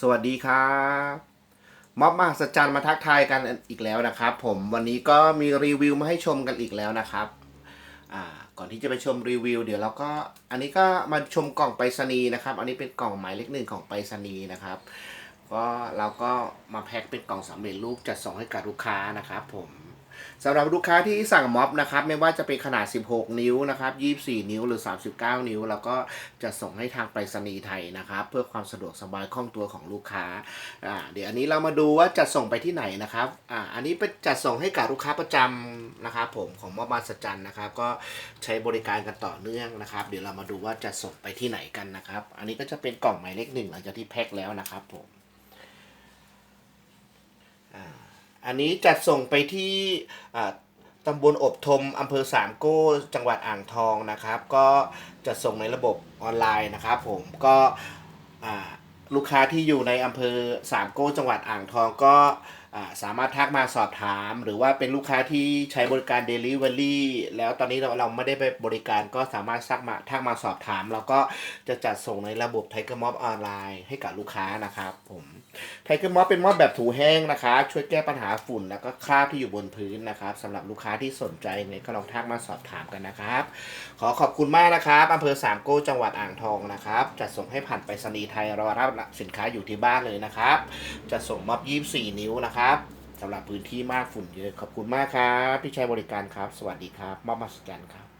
สวัสดีครับม็อบมหัศจรรย์มาทักทายกันอีกแล้วนะครับ ผมวันนี้ก็มีรีวิวมาให้ชมกันอีกแล้วนะครับก่อนที่จะไปชมรีวิว เดี๋ยวเราก็อันนี้ก็มาชมกล่องไปรษณีย์นะครับ อันนี้เป็นกล่องหมายเลขหนึ่งของไปรษณีย์นะครับ ก็เราก็มาแพ็คเป็นกล่องสำเร็จรูปจัดส่งให้กับลูกค้านะครับผม สำหรับลูกค้าที่สั่งม็อบนะครับไม่ว่าจะเป็นขนาด 16 นิ้วนะครับ 24 นิ้วหรือ 39 นิ้ว แล้วก็จะส่งให้ทางไปรษณีย์ไทยนะครับ เพื่อความสะดวกสบายคล่องตัวของลูกค้าอ่าเดี๋ยวอันนี้เรามาดูว่าจะส่งไปที่ไหนนะครับอ่าอันนี้เป็นจัดส่งให้กับลูกค้าประจำนะครับผมของมอบมาสจันนะครับ ก็ใช้บริการกันต่อเนื่องนะครับ เดี๋ยวเรามาดูว่าจะส่งไปที่ไหนกันนะครับ อันนี้ก็จะเป็นกล่องหมายเลขหนึ่งหลังจากที่แพ็คแล้วนะครับผม อันนี้จัดส่งไปที่ตำบลอบทมอำเภอสามโก้จังหวัดอ่างทองนะครับ ก็จะส่งในระบบออนไลน์นะครับ ผมก็ลูกค้าที่อยู่ในอำเภอสามโก้จังหวัดอ่างทองก็สามารถทักมาสอบถาม หรือว่าเป็นลูกค้าที่ใช้บริการ Delivery แล้วตอนนี้เราเราไม่ได้ไปบริการก็สามารถซักมาทักมาสอบถามเราก็จะจัดส่งในระบบไทเกอร์ม็อบออนไลน์ให้กับลูกค้านะครับผม ไทเกอร์มอบเป็นมอบแบบถูแห้งนะครับช่วยแก้ปัญหาฝุ่นแล้วก็คราบที่อยู่บนพื้นนะครับสำหรับลูกค้าที่สนใจเนี่ยก็ลองทักมาสอบถามกันนะครับ ขอขอบคุณมากนะครับอำเภอสามโก้จังหวัดอ่างทองนะครับจัดส่งให้ผ่านไปรษณีย์ไทยรอรับสินค้าอยู่ที่บ้านเลยนะครับจะส่งม็อบ24 นิ้วนะครับสำหรับพื้นที่มากฝุ่นเยอะ ขอบคุณมากครับที่ใช้บริการครับ สวัสดีครับมอบมาสแกนครับ